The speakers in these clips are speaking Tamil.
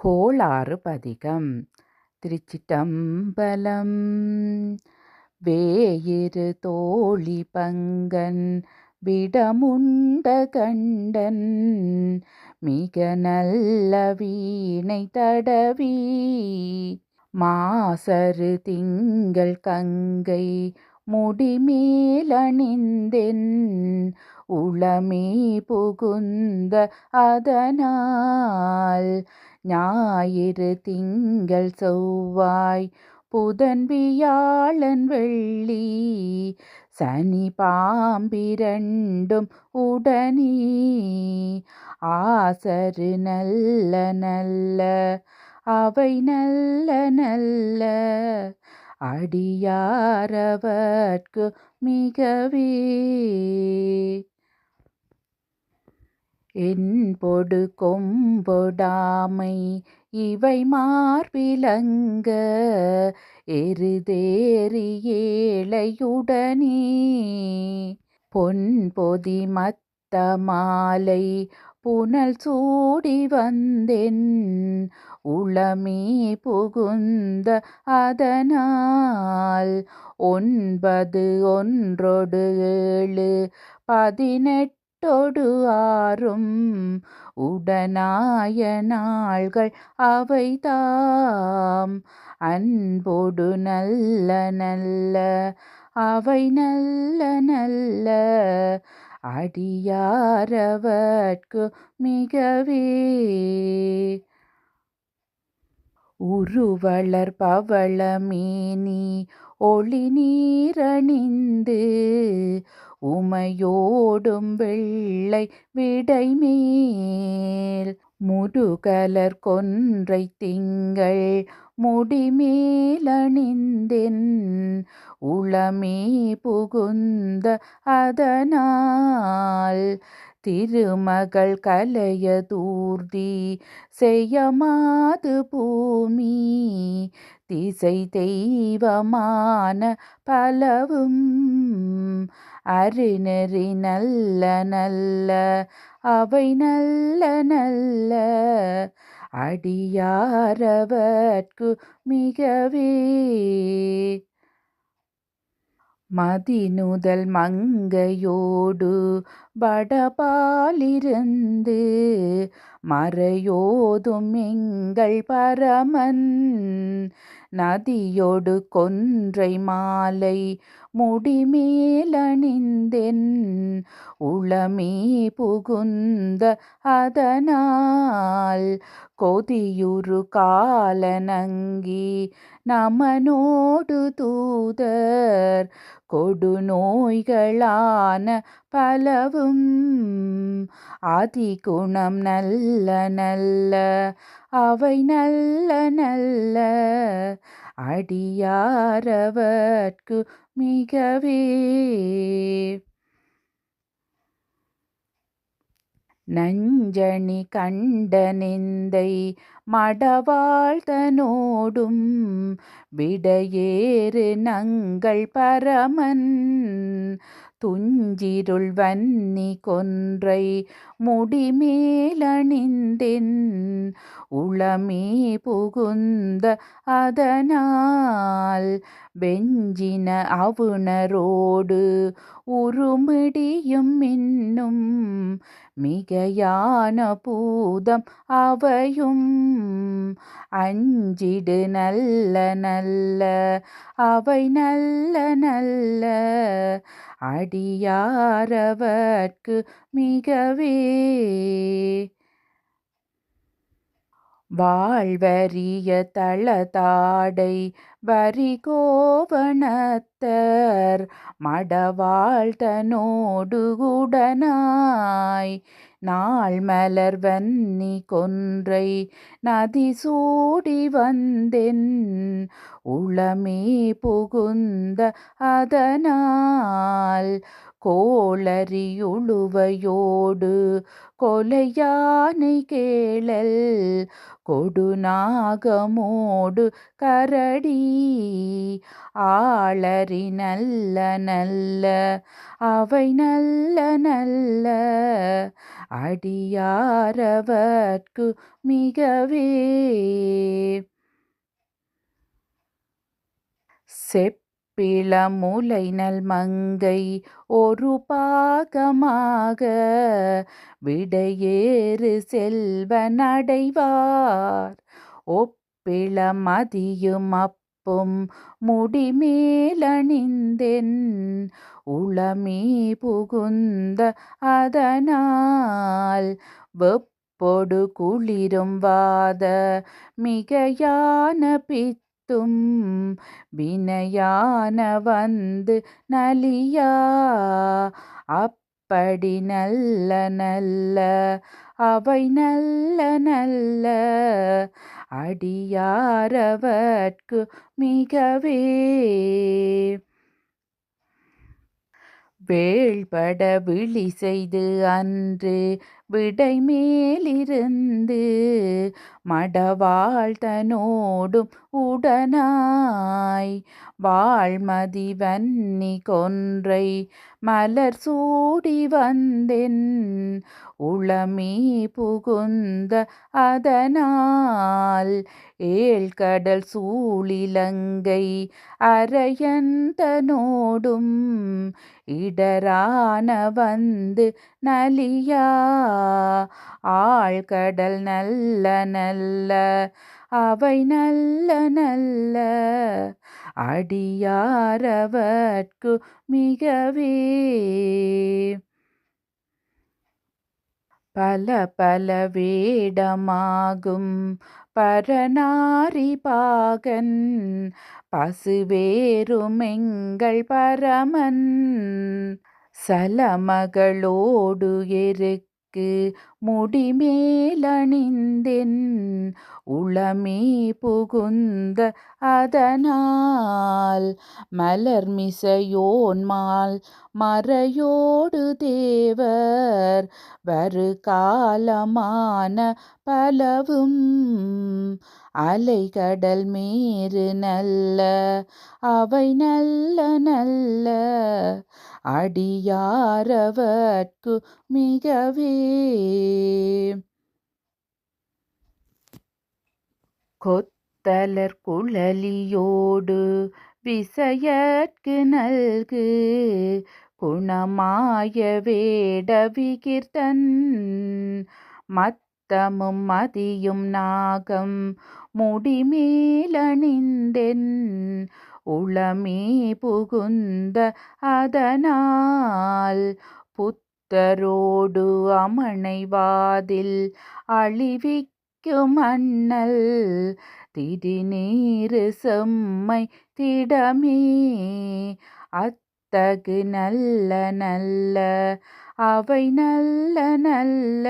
கோளாறு பதிகம். திருச்சிட்டம்பலம் வேயிரு தோழி பங்கன் விடமுண்ட கண்டன் மிக நல்ல வீணை தடவி மாசரு திங்கள் கங்கை முடிமேலணிந்தென் உளமே புகுந்த அதனால் ஞாயிறு திங்கள் செவ்வாய் புதன் வியாழன் வெள்ளி சனி பாம்பிரண்டும் உடனே ஆசரு நல்ல நல்ல அவை நல்ல நல்ல அடியாரவர்க்கு மிகவே. என்பொடு கொம்பொடாமை இவை மார்பிலங்க எருதேறி ஏழையுடனே. பொன்பொதி மத்த மாலை புனல் சூடி வந்தென் உளமே புகுந்த அதனால். ஒன்பது ஒன்றொடு ஏழு பதினெட்டு ஆறும் உடனாய நாள்கள் அவைதாம். அன்போடு நல்ல நல்ல அவை நல்ல நல்ல அடியாரவர்க்கு மிகவே. உருவளர் பவளமேனி ஒளி நீரணிந்து உமையோடும் வெள்ளை விடைமேல். முருகலர் கொன்றை திங்கள் முடிமேலணிந்தென் உளமே புகுந்த அதனால் திருமகள் கலைய தூர்தி செய்யமாது பூமி. திசை தெய்வமான பலவும் அருநெறி நல்ல நல்ல அவை நல்ல நல்ல. அடியாரவர்க்கு மிகவே. மதிநுதல் மங்கையோடு வடபாலிருந்து மறையோதும் எங்கள் பரமன். நதியோடு கொன்றை மாலை முடிமேலணிந்தென் உளமே புகுந்த அதனால் கொதியுரு காலனங்கி நமனோடு தூதர் கொடுநோய்களான பலவும் அதிகுணம் நல்ல நல்ல அவை நல்ல நல்ல அடியாரவர்க்கு மிகவே. நஞ்சணி கண்ட நிந்தை மடவாழ்தனோடும் விடையேறு நங்கள் பரமன். துஞ்சிருள் வன்னி கொன்றை முடிமேலணிந்தென் உளமே புகுந்த அதனால் வெஞ்சின அவுணரோடு உருமிடியும் இன்னும் மிகையான பூதம் அவையும் அஞ்சிடு நல்ல நல்ல அவை நல்ல நல்ல அடியாரவர்க்கு மிகவே வாழ்வரிய தளதாடை வரிகோவணத்தர் மடவாழ்தனோடு உடனாய் நாள் மலர் வன்னி கொன்றை நதி சூடி வந்தென் உளமே புகுந்த அதனால் கோளறியுழுவையோடு கொலையானை கேளல் கொடுநாகமோடு கரடி ஆளறி நல்ல நல்ல அவை நல்ல நல்ல அடியாரவர்க்கு மிகவே செப்பிளமுலை நல்மங்கை ஒரு பாகமாக விடையேறு செல்வனடைவார். ஒப்பிள மதியும் அப்பும் முடிமேலணிந்தென் உளமே புகுந்த அதனால் வெப்பொடு குளிரும் வாத மிகையான பிச்சை தும் வினையான வந்து நலியா? அப்படி நல்ல நல்ல அவை நல்ல நல்ல அடியாரவர்க்கு மிகவே. வேள்பட விழி செய்து அன்று விடை மேலிருந்து மடவாழ்தனோடும் உடனாய் வாழ்மதி வன்னி கொன்றை மலர் சூடி வந்தென் உளமே புகுந்த அதனால். ஏழ்கடல் சூழிலங்கை அரையந்தனோடும் இடரான வந்து நலியா. ஆழ்கடல் நல்ல நல்ல அவை நல்ல நல்ல அடியாரவர்க்கு மிகவே. பல பல வேடமாகும் பரநாரி பாகன் பசுவேறுமெங்கள் பரமன். சலமகளோடு எருக்கு முடிமேலணிந்தென் உளமே புகுந்த அதனால் மலர்மிசையோன்மால் மறையோடு தேவர். வரு காலமான பலவும் அலைகடல் மேறு நல்ல அவை நல்ல நல்ல அடியாரவர்க்கு மிகவே. கொத்தலர் குழலியோடு விசையற்கு நல்கு குணமாய வேடவிகிர்தன் மத்தமும் மதியும் நாகம் முடிமேலணிந்தென் உளமே புகுந்த அதனால் புத்தரோடு அமனைவாதில் அழிவிக்கும் அண்ணல் திரிநீரு செம்மை திடமே அத்தகு நல்ல நல்ல அவை நல்ல நல்ல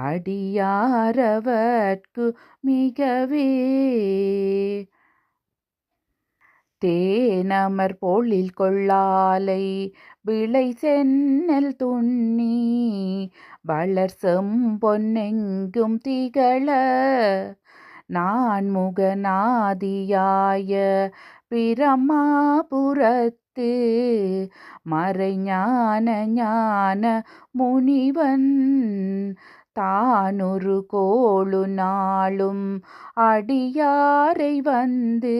அடியாரவர்க்கு மிகவே தேனமர் பொழில் கொள்ளாலை விளை சென்னல் துண்ணி வளர் செம்பொன்னெங்கும் திகழ நான் முகநாதியாய பிரமாபுரத்து மறைஞான ஞான முனிவன் தானொரு கோளு நாளும் அடியாரை வந்து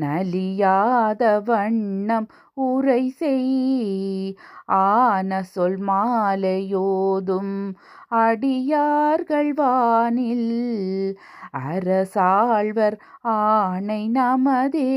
நலியாத வண்ணம் உரை செய். ஆன சொல் மாலையோதும் அடியார்கள் வானில் அரசாழ்வர் ஆணை நமதே.